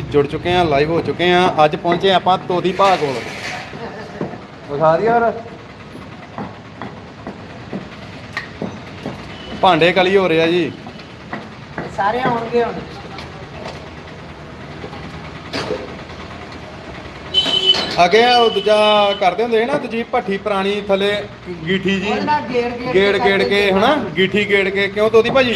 ਜੁੜ ਚੁੱਕੇ ਆ ਲਾਈਵ ਹੋ ਚੁੱਕੇ ਆ ਅੱਜ ਪਹੁੰਚੇ ਆਪਾਂ ਤੋਦੀ ਭਾ ਕੋਲ। ਵਿਖਾ ਦਿਆ ਯਾਰ ਭਾਂਡੇ ਕਲੀ ਹੋ ਰਿਹਾ ਜੀ। ਸਾਰੇ ਆਉਣਗੇ ਹੁਣ। ਅੱਗੇ ਉਹ ਦੂਜਾ ਕਰਦੇ ਹੁੰਦੇ ਸੀ ਨਾ ਦੂਜੀ ਭੱਠੀ ਪੁਰਾਣੀ ਥੱਲੇ ਗੀਠੀ ਜੀ। ਉਹਦੇ ਗੇੜ ਗੇੜ ਗੇੜ ਗੇੜ ਕੇ ਹਨਾ? ਗੀਠੀ ਗੇੜ ਕੇ। ਕਿਉਂ ਤੋਦੀ ਭਾਜੀ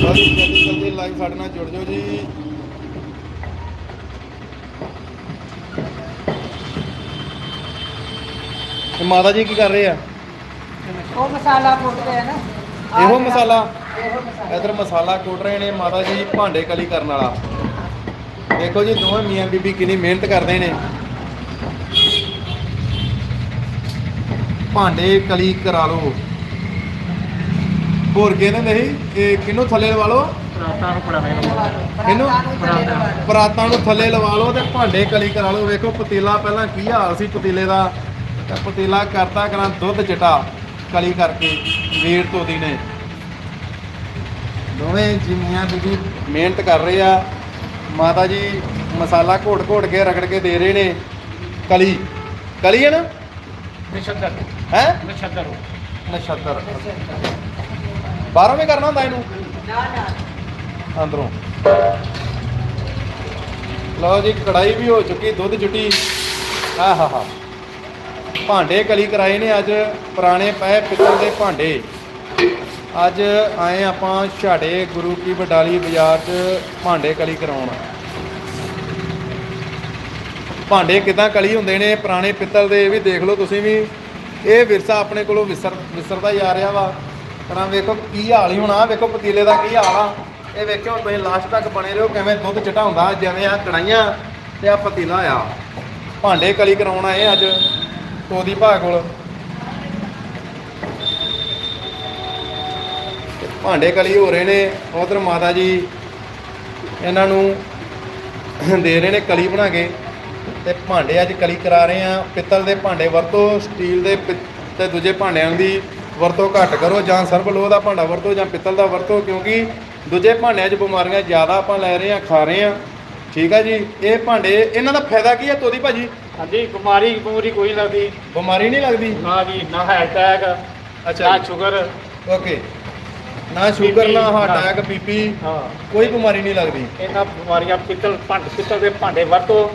ਸਾਡੀ ਜਲਦੀ ਜਲਦੀ ਲਾਈਵ ਸਾਡੇ ਨਾਲ ਜੁੜ ਜਾਓ ਜੀ। ਤੇ ਮਾਤਾ ਜੀ ਕੀ ਕਰ ਰਹੇ ਆ? ਉਹ ਮਸਾਲਾ ਕੁੱਟਦੇ ਆ ਨਾ। ਆਹ ਇਹੋ ਮਸਾਲਾ? ਇਹੋ ਮਸਾਲਾ। ਇਧਰ ਮਸਾਲਾ ਕੁੱਟ ਰਹੇ ਨੇ ਮਾਤਾ ਜੀ ਭਾਂਡੇ ਕਲੀ ਕਰਨ ਵਾਲਾ। ਦੇਖੋ ਜੀ ਦੋਵੇਂ ਮੀਆਂ ਬੀਬੀ ਕਿੰਨੀ ਮਿਹਨਤ ਕਰਦੇ ਨੇ। ਭਾਂਡੇ ਕਲੀ ਕਰਾ ਲਓ। ਹੋਰ ਕਹਿੰਦੇ ਨਹੀਂ ਕਿ ਕਿਹਨੂੰ ਥੱਲੇ ਲਵਾ ਲਓ? ਰਾਤਾਂ ਨੂੰ ਪੜਾਵੇ ਇਹਨੂੰ? ਪਰਾਤਾਂ ਪਰਾਤਾਂ ਨੂੰ ਥੱਲੇ ਲਵਾ ਲਓ ਤੇ ਭਾਂਡੇ ਕਲੀ ਕਰਾ ਲਓ। ਵੇਖੋ ਪਤੀਲਾ ਪਹਿਲਾਂ ਕੀ ਹਾਲ ਸੀ ਪਤੀਲੇ ਦਾ। ਤੇ ਪਤੀਲਾ ਕਰਤਾ ਕਰਾਂ ਦੁੱਧ ਚਟਾ ਕਲੀ ਕਰਕੇ ਵੀਰ ਤੋਦੀ ਨੇ। ਦੋਵੇਂ ਜਿਮੀਆਂ ਬੀਬੀ ਮਿਹਨਤ ਕਰ ਰਹੇ ਆ ਮਾਤਾ ਜੀ ਮਸਾਲਾ ਘੋਟ ਘੋਟ ਕੇ ਰਗੜ ਕੇ ਦੇ ਰਹੇ ਨੇ। ਕਲੀ। ਕਲੀ ਹੈ ਨਾ? ਨਿਸ਼ਦਰ ਹੈ? ਨਿਸ਼ਦਰ ਨਛੱਤਰ। ਬਾਹਰੋਂ ਵੀ ਕਰਨਾ ਹੁੰਦਾ ਇਹਨੂੰ? ਨਾ ਨਾ। ਅੰਦਰੋਂ। ਲਓ ਜੀ ਕੜਾਈ ਵੀ ਹੋ ਚੁੱਕੀ ਦੁੱਧ ਜੁਟੀ। ਆ ਹਾ ਹਾ। ਭਾਂਡੇ ਕਲੀ ਕਰਾਏ ਨੇ ਅੱਜ ਪੁਰਾਣੇ ਪਏ ਪਿੱਤਲ ਦੇ ਭਾਂਡੇ। ਅੱਜ ਆਏ ਆਪਾਂ ਛਾੜੇ ਗੁਰੂ ਕੀ ਬਡਾਲੀ ਬਾਜ਼ਾਰ 'ਚ ਭਾਂਡੇ ਕਲੀ ਕਰਾਉਣ। ਭਾਂਡੇ ਕਿਦਾਂ ਕਲੀ ਹੁੰਦੇ ਨੇ ਪੁਰਾਣੇ ਪਿੱਤਲ ਦੇ ਇਹ ਵੀ ਦੇਖ ਲਓ ਤੁਸੀਂ ਵੀ। ਇਹ ਵਿਰਸਾ ਆਪਣੇ ਕੋਲੋਂ ਵਿਸਰ ਵਿਸਰਦਾ ਜਾ ਰਿਹਾ ਵਾ। ਤਰ੍ਹਾਂ ਵੇਖੋ ਕੀ ਹਾਲ ਹੀ ਹੋਣਾ, ਵੇਖੋ ਪਤੀਲੇ ਦਾ ਕੀ ਹਾਲ ਆ। ਇਹ ਵੇਖਿਓ, ਤੁਸੀਂ ਲਾਸਟ ਤੱਕ ਬਣੇ ਰਹੋ, ਕਿਵੇਂ ਦੁੱਧ ਚਟਾ ਹੁੰਦਾ, ਜਿਵੇਂ ਆ ਕੜਾਈਆਂ ਤੇ ਆ ਪਤੀਲਾ ਆ। ਭਾਂਡੇ ਕਲੀ ਕਰਾਉਣ ਆਏ ਅੱਜ, ਤੋਦੀ ਭਾ ਕੋਲ। ਭਾਂਡੇ ਕਲੀ ਹੋ ਰਹੇ ਨੇ, ਉਧਰ ਮਾਤਾ ਜੀ ਇਹਨਾਂ ਨੂੰ ਦੇ ਰਹੇ ਨੇ ਕਲੀ ਬਣਾ ਕੇ, ਤੇ ਭਾਂਡੇ ਅੱਜ ਕਲੀ ਕਰਾ ਰਹੇ ਆ। ਪਿੱਤਲ ਦੇ ਭਾਂਡੇ ਵਰਤੋ, ਸਟੀਲ ਦੇ ਪਿ- ਤੇ ਦੂਜੇ ਭਾਂਡਿਆਂ ਦੀ ਵਰਤੋਂ ਘੱਟ ਕਰੋ ਜਾਂ ਸਰਬ ਲੋਹ ਦਾ ਭਾਂਡਾ ਵਰਤੋ ਜਾਂ ਪਿੱਤਲ ਦਾ ਵਰਤੋ ਕਿਉਂਕਿ ਦੂਜੇ ਭਾਂਡਿਆਂ 'ਚ ਬਿਮਾਰੀਆਂ ਜ਼ਿਆਦਾ ਆਪਾਂ ਲੈ ਰਹੇ ਆ ਖਾ ਰਹੇ ਆ ਠੀਕ ਆ ਜੀ? ਇਹ ਭਾਂਡੇ ਇਹਨਾਂ ਦਾ ਫਾਇਦਾ ਕੀ ਆ ਤੋਦੀ ਭਾਜੀ? ਹਾਂਜੀ ਬਿਮਾਰੀ ਬਿਮਾਰੀ ਕੋਈ ਲੱਗਦੀ। ਬਿਮਾਰੀ ਨਹੀਂ ਲੱਗਦੀ? ਨਾ ਜੀ ਨਾ ਹੈ ਅਟੈਕ ਅੱਛਾ ਨਾ। Sugar okay. ਨਾ ਸ਼ੂਗਰ ਨਾ ਹਾਰਟ ਨਾ- ਅਟੈਕ ਬੀਪੀ ਹਾਂ। ਕੋਈ ਬਿਮਾਰੀ ਨਹੀਂ ਲੱਗਦੀ। ਇਹਨਾਂ ਬਿਮਾਰੀਆਂ ਪਿੱਤਲ ਭਾਂਡੇ ਪਿੱਤਲ ਦੇ ਭਾਂਡੇ ਵਰਤੋ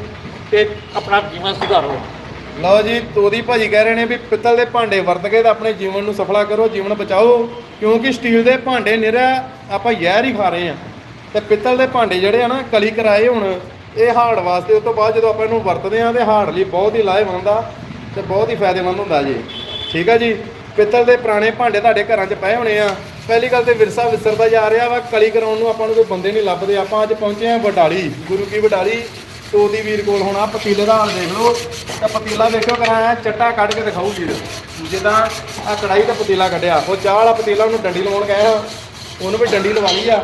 ਤੇ ਆਪਣਾ ਜੀਵਨ ਸੁਧਾਰੋ। ਲਓ ਜੀ ਤੋਦੀ ਭਾਜੀ ਕਹਿ ਰਹੇ ਨੇ ਵੀ ਪਿੱਤਲ ਦੇ ਭਾਂਡੇ ਵਰਤ ਕੇ ਤਾਂ ਆਪਣੇ ਜੀਵਨ ਨੂੰ ਸਫਲਾ ਕਰੋ, ਜੀਵਨ ਬਚਾਓ, ਕਿਉਂਕਿ ਸਟੀਲ ਦੇ ਭਾਂਡੇ ਨਿਰਾ ਆਪਾਂ ਜ਼ਹਿਰ ਹੀ ਖਾ ਰਹੇ ਆ ਤੇ ਪਿੱਤਲ ਦੇ ਭਾਂਡੇ ਜਿਹੜੇ ਆ ਨਾ, ਕਲੀ ਕਰਾਏ ਹੁਣ, ਇਹ ਹਾਰਟ ਵਾਸਤੇ ਉਸ ਤੋਂ ਬਾਅਦ ਜਦੋਂ ਆਪਾਂ ਇਹਨੂੰ ਵਰਤਦੇ ਆ ਤੇ ਹਾਰਟ ਲਈ ਬਹੁਤ ਹੀ ਲਾਹੇਵੰਦ ਆ ਤੇ ਬਹੁਤ ਹੀ ਫਾਇਦੇਮੰਦ ਹੁੰਦਾ ਜੀ। ਠੀਕ ਆ ਜੀ? ਪਿੱਤਲ ਦੇ ਪੁਰਾਣੇ ਭਾਂਡੇ ਤੁਹਾਡੇ ਘਰਾਂ 'ਚ ਪਏ ਹੋਣੇ ਆ। ਪਹਿਲੀ ਗੱਲ ਤੇ ਵਿਰਸਾ ਵਿਸਰਦਾ ਜਾ ਰਿਹਾ ਵਾ, ਕਲੀ ਕਰਾਉਣ ਨੂੰ ਆਪਾਂ ਨੂੰ ਕੋਈ ਬੰਦੇ ਨਹੀਂ ਲੱਭਦੇ। ਆਪਾਂ ਅੱਜ ਪਹੁੰਚੇ ਆ ਵਡਾਲੀ, ਗੁਰੂ ਕੀ ਵਡਾਲੀ। ਤੋਦੀ ਵੀਰ ਕੋਲ ਹੁਣ ਆ ਪਤੀਲੇ ਦਾ ਹਾਲ ਦੇਖ ਲਓ। ਤਾਂ ਪਤੀਲਾ ਦੇਖਿਓ ਕਰਾਇਆ ਚੱਟਾ ਕੱਢ ਕੇ ਦਿਖਾਊ ਵੀਰ। ਜਿੱਦਾਂ ਆ ਕੜਾਈ ਤੇ ਪਤੀਲਾ ਕੱਢਿਆ, ਉਹ ਚਾਹ ਵਾਲਾ ਪਤੀਲਾ ਉਹਨੂੰ ਡੰਡੀ ਲਵਾਉਣ ਗਏ ਆ, ਉਹਨੂੰ ਵੀ ਡੰਡੀ ਲਵਾ ਲਈ ਆ।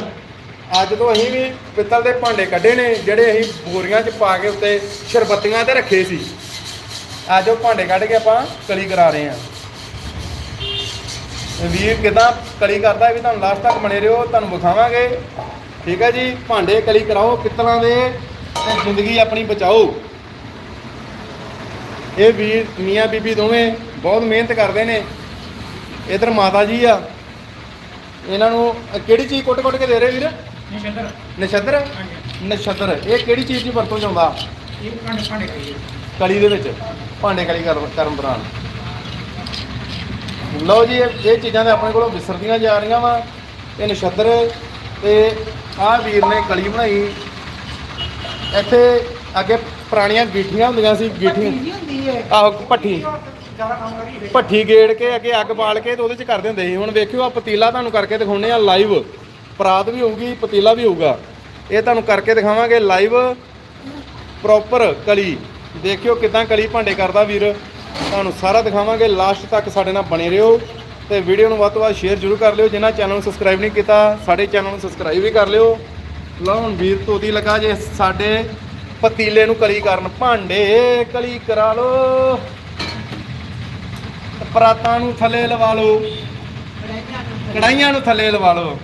ਅੱਜ ਤੋਂ ਅਸੀਂ ਵੀ ਪਿੱਤਲ ਦੇ ਭਾਂਡੇ ਕੱਢੇ ਨੇ, ਜਿਹੜੇ ਅਸੀਂ ਬੋਰੀਆਂ 'ਚ ਪਾ ਕੇ ਉੱਤੇ ਸ਼ਰਬੱਤੀਆਂ ਤੇ ਰੱਖੇ ਸੀ। ਅੱਜ ਉਹ ਭਾਂਡੇ ਕੱਢ ਕੇ ਆਪਾਂ ਕਲੀ ਕਰਾ ਰਹੇ ਆ। ਵੀਰ ਕਿਦਾਂ ਕਲੀ ਕਰਦਾ ਵੀ ਤੁਹਾਨੂੰ ਲਾਸਟ ਤੱਕ ਬਣੇ ਰਹੋ, ਤੁਹਾਨੂੰ ਵਿਖਾਵਾਂਗੇ। ਠੀਕ ਹੈ ਜੀ, ਭਾਂਡੇ ਕਲੀ ਕਰਾਓ ਪਿੱਤਲਾਂ ਦੇ। ਤੇ ਜ਼ਿੰਦਗੀ ਆਪਣੀ ਬਚਾਓ। ਇਹ ਵੀਰ ਮੀਆਂ ਬੀਬੀ ਦੋਵੇਂ ਬਹੁਤ ਮਿਹਨਤ ਕਰਦੇ ਨੇ। ਇਧਰ ਮਾਤਾ ਜੀ ਆ। ਇਹਨਾਂ ਨੂੰ ਕਿਹੜੀ ਚੀਜ਼ ਕੁੱਟ-ਕੁੱਟ ਕੇ ਦੇ ਰਹੇ ਵੀਰ? ਹਾਂਜੀ। ਨਛੱਦਰ ਇਹ ਕਿਹੜੀ ਚੀਜ਼ ਦੀ ਵਰਤੋਂ ਚ ਆਉਂਦਾ ਇਹ ਭਾਂਡੇ ਭਾਂਡੇ ਕਰੀਏ ਕਲੀ ਦੇ ਵਿੱਚ। ਭਾਂਡੇ ਕਲੀ ਕਰਨ ਦੌਰਾਨ। ਲਓ ਜੀ ਇਹ ਇਹ ਚੀਜ਼ਾਂ ਤੇ ਆਪਣੇ ਕੋਲੋਂ ਵਿਸਰਦੀਆਂ ਜਾ ਰਹੀਆਂ ਵਾ। ਇਹ ਨਛੱਤਰ ਤੇ ਆਹ ਵੀਰ ਨੇ ਕਲੀ ਬਣਾਈ। ਇੱਥੇ ਅੱਗੇ ਪੁਰਾਣੀਆਂ ਗੀਠੀਆਂ ਹੁੰਦੀਆਂ ਸੀ ਗੀਠੀ ਗੀਠੀਆਂ। ਹੁੰਦੀ ਹੈ ਆਹੋ ਭੱਠੀ ਭੱਠੀ ਗੇੜ ਕੇ ਅੱਗੇ ਅੱਗ ਬਾਲ ਕੇ ਤੇ ਉਹਦੇ ਚ ਕਰਦੇ ਹੁੰਦੇ ਸੀ। ਹੁਣ ਵੇਖਿਓ ਆ ਪਤੀਲਾ ਤੁਹਾਨੂੰ ਕਰਕੇ ਦਿਖਾਉਣੇ ਆ ਲਾਈਵ ਪਰਾਤ ਵੀ ਹੋਊਗੀ ਪਤੀਲਾ ਵੀ ਹੋਊਗਾ। ਇਹ ਤੁਹਾਨੂੰ ਕਰਕੇ ਦਿਖਾਵਾਂਗੇ ਲਾਈਵ ਪ੍ਰੋਪਰ ਕਲੀ। ਦੇਖਿਓ ਕਿਦਾਂ ਕਲੀ ਭਾਂਡੇ ਕਰਦਾ ਵੀਰ। ਤੁਹਾਨੂੰ ਸਾਰਾ ਦਿਖਾਵਾਂਗੇ ਲਾਸਟ ਤੱਕ ਸਾਡੇ ਨਾਲ ਬਣੇ ਰਹੋ। ਤੇ ਵੀਡੀਓ ਨੂੰ ਵੱਧ ਤੋਂ ਵੱਧ ਸ਼ੇਅਰ ਜ਼ਰੂਰ ਕਰ ਲਿਓ। ਜਿਨ੍ਹਾਂ ਚੈਨਲ ਨੂੰ ਸਬਸਕ੍ਰਾਈਬ ਨਹੀਂ ਕੀਤਾ ਸਾਡੇ ਚੈਨਲ ਨੂੰ ਸਬਸਕ੍ਰਾਈਬ ਵੀ ਕਰ ਲਿਓ। ਹੁਣ ਵੀਰ ਤੋਦੀ ਲਗਾ ਜੇ ਸਾਡੇ ਪਤੀਲੇ ਨੂੰ ਕਲੀ ਕਰਨ। ਭਾਂਡੇ ਕਲੀ ਕਰਾ ਲਓ। ਪਰਾਤਾਂ ਨੂੰ ਥੱਲੇ ਲਵਾ ਲਓ। ਕੜਾਈਆਂ ਨੂੰ ਥੱਲੇ ਲਵਾ ਲਓ।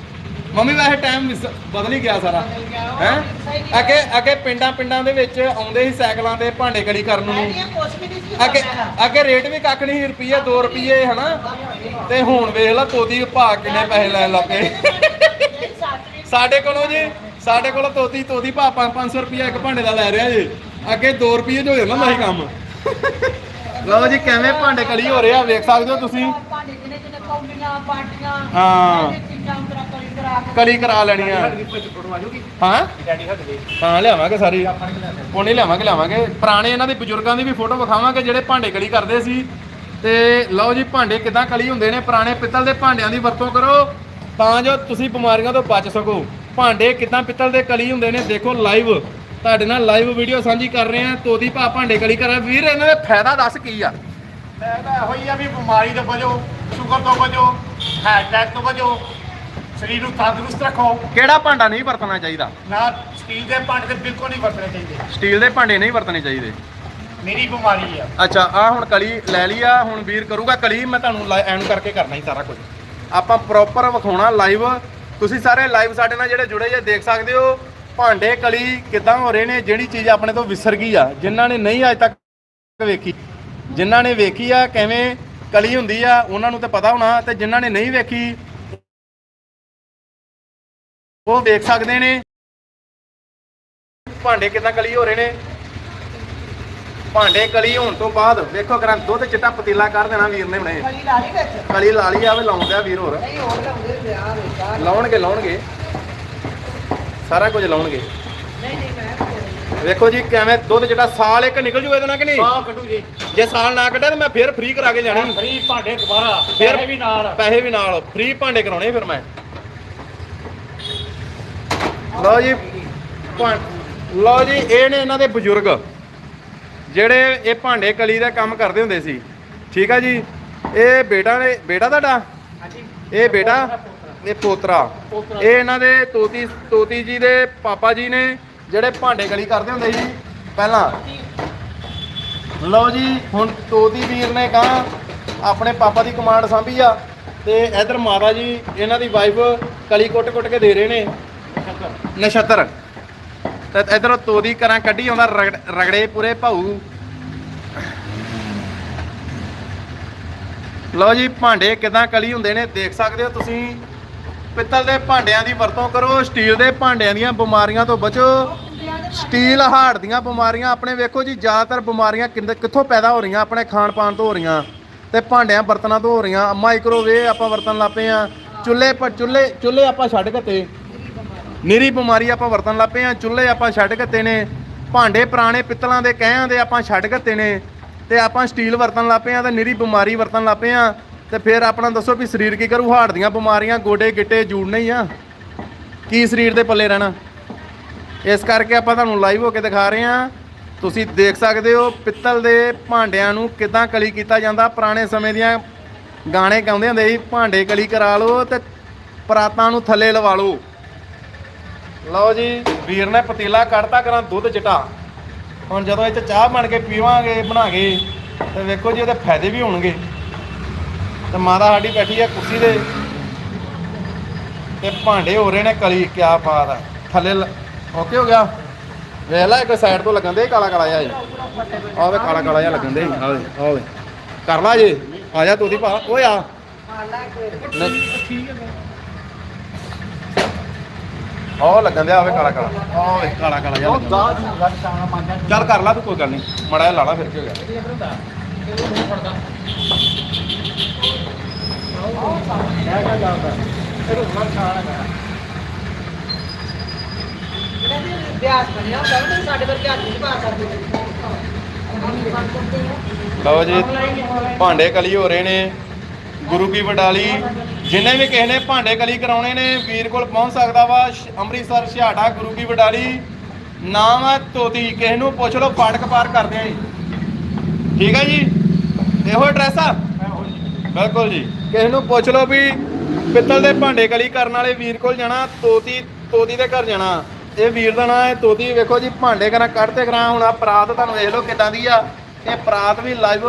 ਮੰਮੀ ਵੈਸੇ ਟਾਈਮ ਬਦਲ ਹੀ ਗਿਆ ਸਾਰਾ। ਹੈ? ਅੱਗੇ ਅੱਗੇ ਪਿੰਡਾਂ ਪਿੰਡਾਂ ਦੇ ਵਿੱਚ ਆਉਂਦੇ ਸੀ ਸਾਈਕਲਾਂ ਤੇ ਭਾਂਡੇ ਕਲੀ ਕਰਨ ਨੂੰ। ਅੱਗੇ ਅੱਗੇ ਰੇਟ ਵੀ ਕੱਖ ਨਹੀਂ ਰੁਪਈਏ 2 ਰੁਪਈਏ ਹਨਾ? ਤੇ ਹੁਣ ਵੇਖ ਲਾ ਤੋਤੀ ਭਾ ਕਿੰਨੇ ਪੈਸੇ ਲੈਣ ਲੱਗੇ ਸਾਡੇ ਕੋਲੋਂ ਜੀ ਸਾਡੇ ਕੋਲੋਂ ਤੋਤੀ ਤੋਤੀ ਭਾ 500 ਰੁਪਈਆ ਇੱਕ ਭਾਂਡੇ ਦਾ ਲੈ ਰਿਹਾ ਜੀ। ਅੱਗੇ 2 ਰੁਪਈਏ ਚ ਹੋ ਜਾਂਦਾ ਹੁੰਦਾ ਸੀ ਕੰਮ। ਲਓ ਜੀ ਕਿਵੇਂ ਭਾਂਡੇ ਕਲੀ ਹੋ ਰਿਹਾ ਵੇਖ ਸਕਦੇ ਹੋ ਤੁਸੀਂ। ਭਾਂਡੇ ਜਿਹਨੇ ਜਿਹਨੇ ਕੌਂਡੀਆਂ ਬਾਟੀਆਂ ਹਾਂ। ਕਲੀ ਕਰਾ ਆ ਜੂਗੀ ਹਾਂ? ਡੈਡੀ ਹੱਥ ਦੇ ਹਾਂ ਲਿਆਵਾਂਗੇ ਸਾਰੀ। ਨਹੀਂ ਲਿਆਵਾਂਗੇ ਲਿਆਵਾਂਗੇ। ਪੁਰਾਣੇ ਇਹਨਾਂ ਦੇ ਬਜ਼ੁਰਗਾਂ ਦੀ ਵੀ ਫੋਟੋ ਵਿਖਾਵਾਂਗੇ ਜਿਹੜੇ ਭਾਂਡੇ ਕਲੀ ਕਰਦੇ ਸੀ। ਤੇ ਲਓ ਜੀ ਭਾਂਡੇ ਕਿਦਾਂ ਕਲੀ ਹੁੰਦੇ ਨੇ। ਪੁਰਾਣੇ ਪਿੱਤਲ ਦੇ ਭਾਂਡਿਆਂ ਦੀ ਵਰਤੋਂ ਕਰੋ ਤਾਂ ਜੋ ਤੁਸੀਂ ਬਿਮਾਰੀਆਂ ਤੋਂ ਬਚ ਸਕੋ। ਭਾਂਡੇ ਕਿਦਾਂ ਪਿੱਤਲ ਦੇ ਕਲੀ ਹੁੰਦੇ ਨੇ ਦੇਖੋ ਲਾਈਵ ਤੁਹਾਡੇ ਨਾਲ ਲਾਈਵ ਵੀਡੀਓ ਸਾਂਝੀ ਕਰ ਰਹੇ ਆ ਤੋਦੀ ਭਾ ਭਾਂਡੇ ਕਲੀ ਕਰ ਵੀਰ ਇਹਨਾਂ ਦਾ ਫਾਇਦਾ ਦੱਸ ਕੀ ਆ? ਤਾਂ ਹੋਈ ਆ ਵੀ ਬਿਮਾਰੀ ਤੋਂ ਬਚੋ ਸ਼ੂਗਰ ਤੋਂ ਬਚੋ ਹਾਰਟ ਅਟੈਕ ਤੋਂ ਬਚੋ ਸਰੀਰ ਨੂੰ ਤੰਦਰੁਸਤ ਰੱਖੋ। ਕਿਹੜਾ ਭਾਂਡਾ ਨਹੀਂ ਵਰਤਣਾ ਚਾਹੀਦਾ? ਨਾ ਸਟੀਲ ਦੇ ਭਾਂਡੇ ਤੇ ਬਿਲਕੁਲ ਨਹੀਂ ਵਰਤਣੇ ਚਾਹੀਦੇ। ਸਟੀਲ ਦੇ ਭਾਂਡੇ ਨਹੀਂ ਵਰਤਣੇ ਚਾਹੀਦੇ। ਮੇਰੀ ਬਿਮਾਰੀ ਆ। ਅੱਛਾ ਆ ਹੁਣ ਕਲੀ ਲੈ ਲਈ ਆ ਹੁਣ ਵੀਰ ਕਰੂਗਾ ਕਲੀ। ਮੈਂ ਤੁਹਾਨੂੰ ਐਂਡ ਕਰਕੇ ਕਰਨਾ ਹੀ ਸਾਰਾ ਕੁਝ। ਆਪਾਂ ਪ੍ਰੋਪਰ ਵਿਖਾਉਣਾ ਲਾਈਵ ਤੁਸੀਂ ਸਾਰੇ ਲਾਈਵ ਸਾਡੇ ਨਾਲ ਜਿਹੜੇ ਜੁੜੇ ਜੇ ਦੇਖ ਸਕਦੇ ਹੋ। ਭਾਂਡੇ, ਕਲੀ ਕਿਦਾਂ ਹੋ ਰਹੇ ਨੇ, ਜਿਹੜੀ ਚੀਜ਼ ਆਪਣੇ ਤੋਂ ਵਿਸਰ ਗਈ ਆ, ਜਿਨ੍ਹਾਂ ਨੇ ਨਹੀਂ ਅੱਜ ਤੱਕ ਵੇਖੀ। ਜਿਨ੍ਹਾਂ ਨੇ ਵੇਖੀ ਆ, ਕਿਵੇਂ ਕਲੀ ਹੁੰਦੀ ਆ, ਉਹਨਾਂ ਨੂੰ ਤਾਂ ਪਤਾ ਹੋਣਾ, ਤੇ ਜਿਨ੍ਹਾਂ ਨੇ ਨਹੀਂ ਵੇਖੀ, ਉਹ ਵੇਖ ਸਕਦੇ ਨੇ। ਭਾਂਡੇ ਕਿਦਾਂ ਕਲੀ ਹੋ ਰਹੇ ਨੇ ਭਾਂਡੇ ਕਲੀ ਹੋਣ ਤੋਂ ਬਾਅਦ ਵੇਖੋ ਕਰਾਂ ਦੁੱਧ ਚਿੱਟਾ ਪਤੀਲਾ ਕਰ ਦੇਣਾ ਵੀਰ ਨੇ ਹੁਣੇ। ਕਲੀ ਲਾ ਲਈ ਵਿੱਚ? ਕਲੀ ਲਾ ਲਈ ਆਵੇ ਲਾਉਂਦਿਆ ਵੀਰ ਹੋਰ। ਨਹੀਂ ਹੋਰ ਲਾਉਂਦੇ ਵਿਆਹ ਵਿੱਚ ਲਾਉਣਗੇ ਲਾਉਣਗੇ। ਸਾਰਾ ਕੁਝ ਲਾਉਣਗੇ। ਨਹੀਂ ਨਹੀਂ ਮੈਂ ਵੇਖੋ ਜੀ ਕਿਵੇਂ ਦੁੱਧ ਜਿਹੜਾ ਸਾਲ ਇੱਕ ਨਿਕਲ ਜੂ ਇਹਦੇ ਨਾਲ ਕਿ ਨਹੀਂ? ਸਾਹ ਕੱਢੂ ਜੀ। ਜੇ ਸਾਲ ਨਾ ਕੱਢਿਆ ਤਾਂ ਮੈਂ ਫੇਰ ਫ੍ਰੀ ਕਰਾ ਕੇ ਜਾਣੀ। ਫਰੀ ਭਾਂਡੇ ਦੁਬਾਰਾ ਫਿਰ- ਪੈਸੇ ਵੀ ਨਾਲ। ਪੈਸੇ ਵੀ ਨਾਲ। ਫ੍ਰੀ ਭਾਂਡੇ ਕਰਾਉਣੇ ਫਿਰ ਮੈਂ। ਲਓ ਜੀ ਲਓ ਜੀ ਇਹ ਨੇ ਇਹਨਾਂ ਦੇ ਬਜ਼ੁਰਗ। ਜਿਹੜੇ ਇਹ ਭਾਂਡੇ ਕਲੀ ਦਾ ਕੰਮ ਕਰਦੇ ਹੁੰਦੇ ਸੀ ਠੀਕ ਆ ਜੀ? ਇਹ ਬੇਟਾ ਨੇ ਬੇਟਾ ਤੁਹਾਡਾ? ਹਾਂਜੀ। ਇਹ ਬੇਟਾ? ਇਹ ਪੋਤਰਾ। ਇਹ ਇਹਨਾਂ ਦੇ ਤੋਤੀ ਤੋਤੀ ਜੀ ਦੇ ਪਾਪਾ ਜੀ ਨੇ ਜਿਹੜੇ ਭਾਂਡੇ ਕਲੀ ਕਰਦੇ ਹੁੰਦੇ ਸੀ ਪਹਿਲਾਂ। ਲਓ ਜੀ ਹੁਣ ਤੋਤੀ ਵੀਰ ਨੇ ਕਹਾ ਆਪਣੇ ਪਾਪਾ ਦੀ ਕਮਾਂਡ ਸੰਭੀ ਆ ਤੇ ਇਧਰ ਮਾਤਾ ਜੀ ਇਹਨਾਂ ਦੀ ਵਾਈਫ ਕਲੀ ਕੁੱਟ-ਕੁੱਟ ਕੇ ਦੇ ਰਹੇ ਨੇ। ਨਛੱਤਰ। ਤੇ ਇਧਰ ਤੋਦੀ ਕਰਾਂ ਕੱਢੀ ਆਉਂਦਾ ਰਗੜ- ਰਗੜੇ ਪੂਰੇ ਭਾਊ। ਲਓ ਜੀ, ਭਾਂਡੇ ਕਿਦਾਂ ਕਲੀ ਹੁੰਦੇ ਨੇ, ਦੇਖ ਸਕਦੇ ਹੋ ਤੁਸੀਂ। ਪਿੱਤਲ ਦੇ ਭਾਂਡਿਆਂ ਦੀ ਵਰਤੋਂ ਕਰੋ, ਸਟੀਲ ਦੇ ਭਾਂਡਿਆਂ ਦੀਆਂ ਬਿਮਾਰੀਆਂ ਤੋਂ ਬਚੋ। ਸਟੀਲ ਹਾਰਟ ਦੀਆਂ ਬਿਮਾਰੀਆਂ, ਆਪਣੇ ਵੇਖੋ ਜੀ, ਜ਼ਿਆਦਾਤਰ ਬਿਮਾਰੀਆਂ ਕਿੰਦ- ਕਿੱਥੋਂ ਪੈਦਾ ਹੋ ਰਹੀਆਂ? ਆਪਣੇ ਖਾਣ ਪਾਣ ਤੋਂ ਹੋ ਰਹੀਆਂ। ਤੇ ਭਾਂਡਿਆਂ ਬਰਤਨਾਂ ਤੋਂ ਹੋ ਰਹੀਆਂ। ਮਾਈਕ੍ਰੋਵੇਵ ਆਪਾਂ ਵਰਤਣ ਲੱਪੇ ਆ ਚੁੱਲ੍ਹੇ ਪਰ ਚੁੱਲ੍ਹੇ ਚੁੱਲ੍ਹੇ ਆਪਾਂ ਛੱਡ ਕੇ ਤੇ ਨਿਰੀ ਬਿਮਾਰੀ ਆਪਾਂ ਵਰਤਣ ਲੱਪੇ ਆ ਚੁੱਲ੍ਹੇ ਆਪਾਂ ਛੱਡ ਕੇ ਨੇ ਭਾਂਡੇ ਪੁਰਾਣੇ ਪਿੱਤਲਾਂ ਦੇ ਕਹਿਆਂ ਦੇ ਆਪਾਂ ਛੱਡ ਕੇ ਨੇ ਤੇ ਆਪਾਂ ਸਟੀਲ ਵਰਤਣ ਲੱਪੇ ਆ ਤੇ ਨਿਰੀ ਬਿਮਾਰੀ ਵਰਤਣ ਲੱਪੇ ਆ ਤੇ ਫਿਰ ਆਪਣਾ ਦੱਸੋ ਵੀ ਸਰੀਰ ਕੀ ਕਰੂ? ਹਾਰਟ ਦੀਆਂ ਬਿਮਾਰੀਆਂ, ਗੋਡੇ, ਗਿੱਟੇ ਜੂੜਨੇ ਹੀ ਆ। ਕੀ ਸਰੀਰ ਦੇ ਪੱਲੇ ਰਹਿਣਾ? ਇਸ ਕਰਕੇ ਆਪਾਂ ਤੁਹਾਨੂੰ ਲਾਈਵ ਹੋ ਕੇ ਦਿਖਾ ਰਹੇ ਹਾਂ। ਤੁਸੀਂ ਦੇਖ ਸਕਦੇ ਹੋ ਪਿੱਤਲ ਦੇ ਭਾਂਡਿਆਂ ਨੂੰ ਕਿਦਾਂ ਕਲੀ ਕੀਤਾ ਜਾਂਦਾ। ਪੁਰਾਣੇ ਸਮੇਂ ਦੀਆਂ ਗਾਣੇ ਗਾਉਂਦੇ ਹੁੰਦੇ ਸੀ, ਭਾਂਡੇ ਕਲੀ ਕਰਾ ਲਓ ਤੇ ਪਰਾਤਾਂ ਨੂੰ ਥੱਲੇ ਲਵਾ ਲਓ। ਲਓ ਜੀ ਵੀਰ ਨੇ ਪਤੀਲਾ ਕੱਢਤਾ ਕਰਾਂ ਦੁੱਧ ਚਟਾ। ਹੁਣ ਜਦੋਂ ਇਹ ਚ ਚਾਹ ਬਣ ਕੇ ਪੀਵਾਂਗੇ ਬਣਾ ਕੇ ਤੇ ਵੇਖੋ ਜੀ ਉਹਦੇ ਫਾਇਦੇ ਵੀ ਹੋਣਗੇ। ਤੇ ਮਾਤਾ ਸਾਡੀ ਬੈਠੀ ਆ ਕੁਰਸੀ ਦੇ ਤੇ ਭਾਂਡੇ ਹੋ ਰਹੇ ਨੇ ਕਲੀ ਕਿਆ ਬਾਤ ਆ। ਥੱਲੇ ਓਕੇ ਹੋ ਗਿਆ? ਵੇਖ ਲੈ ਇੱਕ ਸਾਈਡ ਤੋਂ ਲੱਗਣ ਦੇ ਕਾਲਾ ਕਾਲਾ ਜਿਹਾ ਜੀ। ਆਹ ਵੇ ਕਾਲਾ ਕਾਲਾ ਜਿਹਾ ਲੱਗਣ ਦੇ ਆਹ ਵੇ ਆਹ ਵੇ। ਕਰ ਲਾ ਜੀ ਆ ਜਾ ਤੂੰ ਦੀ ਭਾ ਓਏ ਆ। ਨਹੀਂ। ਆਹ ਲੱਗਣ ਦੇ ਆਵੇ ਕਾਲਾ ਕਾਲਾ। ਆਹ ਵੇ ਕਾਲਾ ਕਾਲਾ ਜਿਹਾ ਲੱਗਣ ਮੰਨਦਾ ਚੱਲ ਕਰ ਲਾ ਤੂੰ ਕੋਈ ਗੱਲ ਨਹੀਂ ਮੜਾ ਜਿਹਾ ਲਾ ਲਾ ਫਿਰ। ਕੀ ਹੋ ਗਿਆ ਵਿਆਸ ਬਣਿਆ ਹੁੰਦਾ ਨਾ ਸਾਡੇ ਵਰਗੇ ਹੱਥ ਨਹੀਂ ਪਾ ਸਕਦੇ ਲਓ ਜੀ ਭਾਂਡੇ ਕਲੀ ਹੋ ਰਹੇ ਨੇ ਗੁਰੂ ਕੀ ਵਡਾਲੀ ਜਿੰਨੇ ਵੀ ਕਿਸੇ ਨੇ ਭਾਂਡੇ ਕਲੀ ਕਰਾਉਣੇ ਨੇ, ਵੀਰ ਕੋਲ ਪਹੁੰਚ ਸਕਦਾ ਵਾ ਅੰਮ੍ਰਿਤਸਰ ਛਿਹਾਟਾ ਗੁਰੂ ਕੀ ਵਡਾਲੀ। ਨਾਮ ਹੈ ਤੋਤੀ, ਕਿਸੇ ਨੂੰ ਪੁੱਛ ਲਓ, ਫਾਟਕ ਪਾਰ ਕਰਦੇ ਆਂ ਜੀ। ਠੀਕ ਹੈ ਜੀ? ਇਹੋ ਐਡਰੈਸ ਆ? ਬਿਲਕੁਲ ਜੀ। ਕਿਸੇ ਨੂੰ ਪੁੱਛ ਲਓ ਵੀ ਪਿੱਤਲ ਦੇ ਭਾਂਡੇ ਕਲੀ ਕਰਨ ਵਾਲੇ ਵੀਰ ਕੋਲ ਜਾਣਾ, ਤੋਤੀ ਤੋਤੀ ਦੇ ਘਰ ਜਾਣਾ। ਇਹ ਵੀਰ ਦਾ ਨਾਮ ਹੈ ਤੋਤੀ। ਵੇਖੋ ਜੀ, ਭਾਂਡੇ ਕਰਾਂ ਕੱਢਤੇ ਕਰਾਂ। ਹੁਣ ਆ ਪਰਾਤ ਤੁਹਾਨੂੰ ਵੇਖ ਲਓ ਕਿਦਾਂ ਦੀ ਆ। ਇਹ ਪਰਾਤ ਵੀ ਲਾਈਵ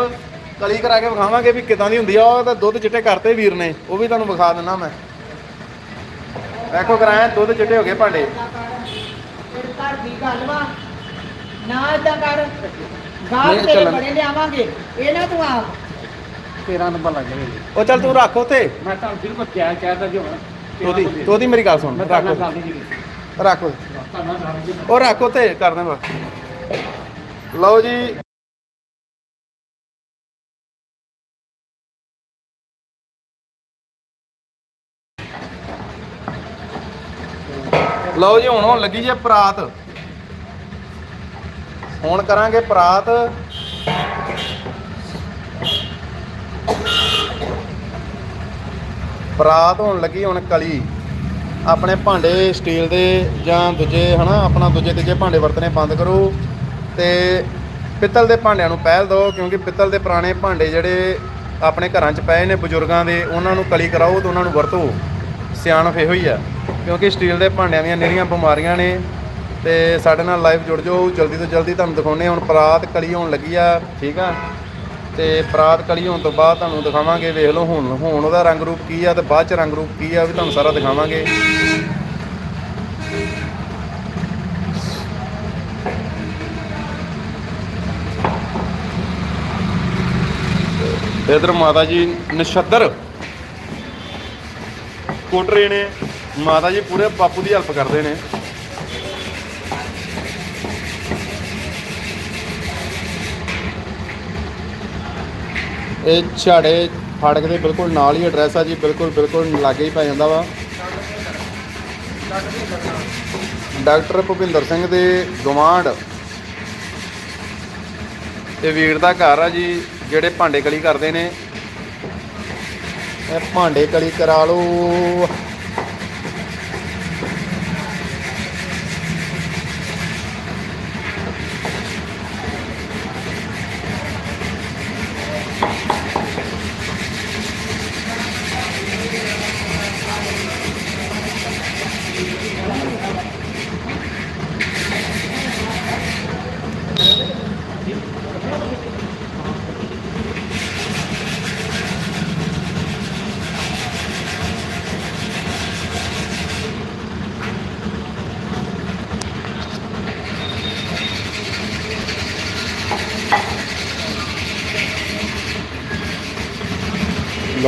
ਕਲੀ ਕਰਾ ਕੇ ਵਿਖਾਵਾਂਗੇ ਵੀ ਕਿਦਾਂ ਦੀ ਹੁੰਦੀ ਆ। ਉਹ ਤਾਂ ਦੁੱਧ ਚਿੱਟੇ ਕਰਤੇ ਵੀਰ ਨੇ ਉਹ ਵੀ ਤੁਹਾਨੂੰ ਵਿਖਾ ਦਿੰਦਾ ਮੈਂ। ਵੇਖੋ ਕਰਾਇਆ ਦੁੱਧ ਚਿੱਟੇ ਹੋ ਗਏ ਭਾਂਡੇ। ਤੇਰੇ ਘਰ ਦੀ ਗੱਲ ਵਾ। ਨਾ ਏਦਾਂ ਕਰ। ਗਾਹ ਨਹੀਂ, ਤੇਰੇ ਚੱਲਣ। ਬੜੇ ਲਿਆਵਾਂਗੇ। ਇਹ ਨਾ ਤੂੰ ਆਪ। 13 ਨੰਬਰ ਲੱਗ ਜਾਵੇ ਉਹ ਚੱਲ ਤੂੰ ਰੱਖ ਉਤੇ ਮੈਂ ਤਾਂ ਬਿਲਕੁਲ ਕਿਹਾ ਕਹਿਦਾ ਜੀ ਹੁਣ। ਤੋਦੀ ਤੋਦੀ ਮੇਰੀ ਗੱਲ ਸੁਣ ਮੈਂ ਰੱਖ ਤਾਂ। ਗੱਲ ਨਹੀਂ। ਕੀਤੀ ਉਹ ਰੱਖ ਉਤੇ ਕਰ ਦੇ ਬਸ ਲਓ ਜੀ। ਲਓ ਜੀ, ਹੁਣ ਹੋਣ ਲੱਗੀ ਜੇ ਪਰਾਤ। ਹੁਣ ਕਰਾਂਗੇ ਪਰਾਤ। ਪਰਾਤ ਹੋਣ ਲੱਗੀ ਹੁਣ ਕਲੀ। ਆਪਣੇ ਭਾਂਡੇ ਸਟੀਲ ਦੇ ਜਾਂ ਦੂਜੇ, ਹਨਾ, ਆਪਣਾ ਦੂਜੇ ਤੀਜੇ ਭਾਂਡੇ ਵਰਤਨੇ ਬੰਦ ਕਰੋ। ਤੇ ਪਿੱਤਲ ਦੇ ਭਾਂਡਿਆਂ ਨੂੰ ਪਹਿਲ ਦਿਓ, ਕਿਉਂਕਿ ਪਿੱਤਲ ਦੇ ਪੁਰਾਣੇ ਭਾਂਡੇ ਜਿਹੜੇ ਆਪਣੇ ਘਰਾਂ 'ਚ ਪਏ ਨੇ ਬਜ਼ੁਰਗਾਂ ਦੇ, ਉਹਨਾਂ ਨੂੰ ਕਲੀ ਕਰਾਓ ਤੇ ਉਹਨਾਂ ਨੂੰ ਵਰਤੋ। ਸਿਆਣਪ ਇਹੋ ਹੀ ਆ। ਕਿਉਂਕਿ ਸਟੀਲ ਦੇ ਭਾਂਡਿਆਂ ਦੀਆਂ ਨਿਰੀਆਂ ਬਿਮਾਰੀਆਂ ਨੇ ਤੇ ਸਾਡੇ ਨਾਲ ਲਾਈਵ ਜੁੜ ਜਾਓ, ਜਲਦੀ ਤੋਂ ਜਲਦੀ ਤੁਹਾਨੂੰ ਦਿਖਾਉਨੇ ਹੁਣ ਪਰਾਤ ਕਲੀ ਹੋਣ ਲੱਗੀ ਆ, ਠੀਕ ਆ? ਤੇ ਪਰਾਤ ਕਲੀ ਹੋਣ ਤੋਂ ਬਾਅਦ ਤੁਹਾਨੂੰ ਦਿਖਾਵਾਂਗੇ, ਵੇਖ ਲਓ ਹੁਣ ਹੁਣ ਉਹਦਾ ਰੰਗ ਰੂਪ ਕੀ ਆ ਤੇ ਬਾਅਦ ਚ ਰੰਗ ਰੂਪ ਕੀ ਆ ਉਹ ਵੀ ਤੁਹਾਨੂੰ ਸਾਰਾ ਦਿਖਾਵਾਂਗੇ। ਇਧਰ ਮਾਤਾ ਜੀ ਨਛੱਦਰ ਕੁੱਟ ਰਹੇ ਨੇ। ਮਾਤਾ ਜੀ ਪੂਰੇ ਬਾਪੂ ਦੀ ਹੈਲਪ ਕਰਦੇ ਨੇ। ਇਹ ਝਾੜੇ ਫਾੜਕ ਦੇ ਬਿਲਕੁਲ ਨਾਲ ਹੀ ਐਡਰੈਸ ਆ ਜੀ, ਬਿਲਕੁਲ ਬਿਲਕੁਲ ਲਾਗੇ ਹੀ ਪੈ ਜਾਂਦਾ ਵਾ। ਡਾਕਟਰ ਭੁਪਿੰਦਰ ਸਿੰਘ ਦੇ ਗਵਾਂਢ ਇਹ ਵੀਰ ਦਾ ਘਰ ਆ ਜੀ, ਜਿਹੜੇ ਭਾਂਡੇ ਕਲੀ ਕਰਦੇ ਨੇ। ਇਹ ਭਾਂਡੇ ਕਲੀ ਕਰਾ ਲਓ।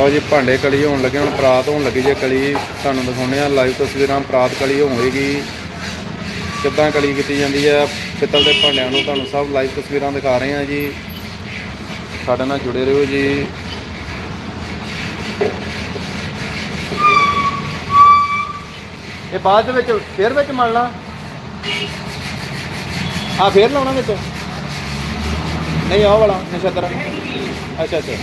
ਲਓ ਜੀ, ਭਾਂਡੇ ਕਲੀ ਹੋਣ ਲੱਗੇ, ਹੁਣ ਪਰਾਤ ਹੋਣ ਲੱਗੀ ਜੇ ਕਲੀ। ਤੁਹਾਨੂੰ ਦਿਖਾਉਂਦੇ ਆ ਲਾਈਵ ਤਸਵੀਰਾਂ ਪਰਾਤ ਕਲੀ ਹੋਵੇਗੀ। ਕਿੱਦਾਂ ਕਲੀ ਕੀਤੀ ਜਾਂਦੀ ਹੈ, ਪਿੱਤਲ ਦੇ ਭਾਂਡਿਆਂ ਨੂੰ ਤੁਹਾਨੂੰ ਸਭ ਲਾਈਵ ਤਸਵੀਰਾਂ ਦਿਖਾ ਰਹੇ ਹਾਂ ਜੀ। ਸਾਡੇ ਨਾਲ ਜੁੜੇ ਰਹੋ ਜੀ। ਇਹ ਬਾਅਦ ਦੇ ਵਿੱਚ, ਫੇਰ ਵਿੱਚ ਮਲਣਾ ਆ ਫੇਰ ਲਾਉਣਾ ਵਿੱਚ? ਨਹੀਂ, ਆਹ ਵਾਲਾ, ਨਛੱਤਰ। ਅੱਛਾ ਅੱਛਾ।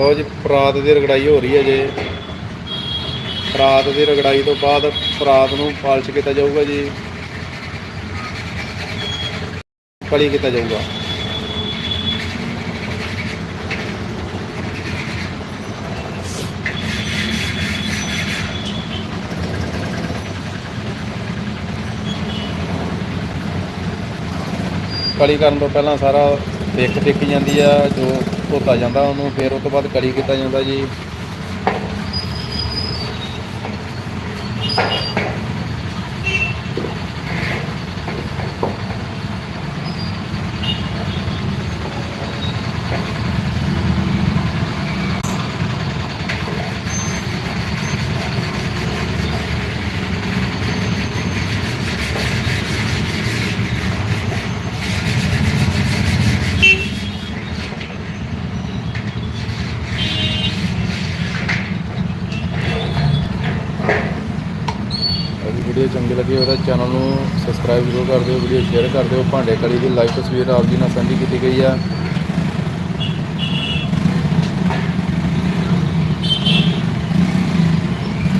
ਲਓ ਜੀ, ਪਰਾਤ ਦੀ ਰਗੜਾਈ ਹੋ ਰਹੀ ਹੈ ਜੇ। ਪਰਾਤ ਦੀ ਰਗੜਾਈ ਤੋਂ ਬਾਅਦ ਪਰਾਤ ਨੂੰ ਪਾਲਿਸ਼ ਕੀਤਾ ਜਾਊਗਾ ਜੀ। ਕਲੀ ਕੀਤਾ ਜਾਊਗਾ। ਕਲੀ ਕਰਨ ਤੋਂ ਪਹਿਲਾਂ ਸਾਰਾ ਦੇਖ ਦੇਖੀ ਜਾਂਦੀ ਆ, ਜੋ ਧੋਤਾ ਜਾਂਦਾ ਉਹਨੂੰ ਫਿਰ ਉਸ ਤੋਂ ਬਾਅਦ ਕਲੀ ਕੀਤਾ ਜਾਂਦਾ ਜੀ। ਲੱਗੀ ਹੋਵੇ ਤਾਂ ਚੈਨਲ ਨੂੰ ਸਬਸਕ੍ਰਾਈਬ ਜ਼ਰੂਰ ਕਰ ਦਿਓ ਵੀਡੀਓ ਸ਼ੇਅਰ ਕਰ ਦਿਓ। ਭਾਂਡੇ ਕਲੀ ਦੀ ਲਾਈਵ ਤਸਵੀਰ ਆਪ ਜੀ ਨਾਲ ਸਾਂਝੀ ਕੀਤੀ ਗਈ ਆ।